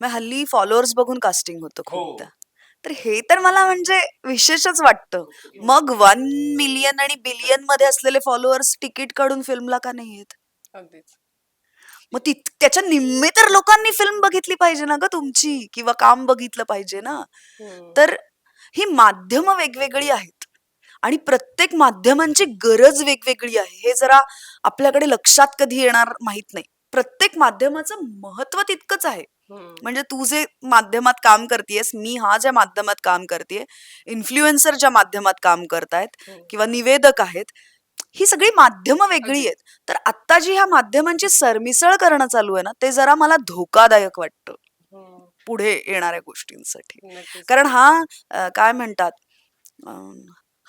मग हल्ली फॉलोअर्स बघून कास्टिंग होतं हो. खूपदा. तर हे तर मला म्हणजे विशेषच वाटतं. मग वन मिलियन आणि बिलियनमध्ये असलेले फॉलोअर्स तिकीट काढून फिल्मला का नाही येत? अगदीच. मग ती त्याच्या निम्मे तर लोकांनी फिल्म बघितली पाहिजे ना ग तुमची किंवा काम बघितलं पाहिजे ना. तर ही माध्यम वेगवेगळी आहेत. आणि प्रत्येक माध्यमांची गरज वेगवेगळी आहे. हे जरा आपल्याकडे लक्षात कधी येणार माहीत नाही. प्रत्येक माध्यमाचं महत्त्व तितकंच आहे. म्हणजे तू जे माध्यमात काम करतेयस मी हा ज्या माध्यमात काम करते इन्फ्लुएन्सर ज्या माध्यमात काम करतायत. किंवा निवेदक आहेत ही सगळी माध्यमं वेगळी आहेत तर आत्ता जी ह्या माध्यमांची सरमिसळ करणं चालू आहे ना ते जरा मला धोकादायक वाटतं. पुढे येणाऱ्या गोष्टींसाठी. कारण हा काय म्हणतात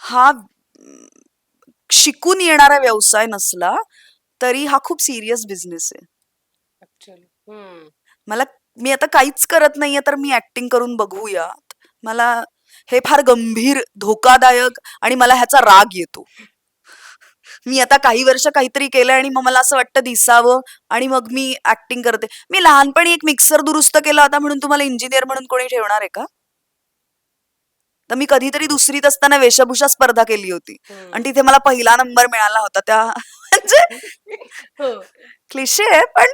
हा शिकून येणारा व्यवसाय नसला तरी हा खूप सिरियस बिझनेस आहे हम्म. मला मी आता काहीच करत नाहीये तर मी ऍक्टिंग करून बघूयात मला हे फार गंभीर धोकादायक आणि मला ह्याचा राग येतो मी आता काही वर्ष काहीतरी केलंय आणि मग मला असं वाटतं दिसावं आणि मग मी ऍक्टिंग करते मी लहानपणी एक मिक्सर दुरुस्त केला होता म्हणून तुम्हाला इंजिनियर म्हणून कोणी ठेवणार आहे का तर मी कधीतरी दुसरीत असताना वेशभूषा स्पर्धा केली होती हम्म. आणि तिथे मला पहिला नंबर मिळाला होता त्या म्हणजे हो. क्लिशे आहे पण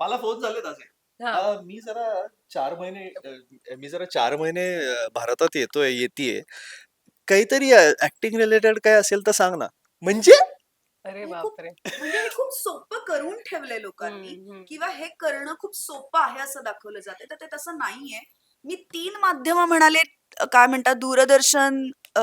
मला फोन झाले ताजे हा. अं, मी जरा चार महिने अं, मी जरा चार महिने अं, भारतात येतोय येतीये. काहीतरी ऍक्टिंग रिलेटेड काय असेल तर सांग ना. म्हणजे? अरे हे खूप- बापरे. म्हणजे हे खूप सोपं करून ठेवलंय लोकांनी हम्म, हम्म. किंवा हे करणं खूप सोपं आहे असं दाखवलं जाते तर ते तसं नाहीये. मी तीन माध्यम म्हणाले अ, काय म्हणतात दूरदर्शन अ,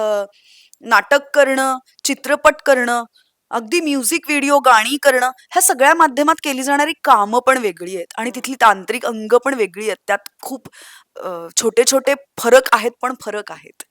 नाटक करणं चित्रपट करणं अगदी म्युझिक व्हिडिओ गाणी करणं ह्या सगळ्या माध्यमात केली जाणारी कामं पण वेगळी आहेत. आणि तिथली तांत्रिक अंग पण वेगळी आहेत. त्यात खूप अ, छोटे छोटे फरक आहेत पण फरक आहेत.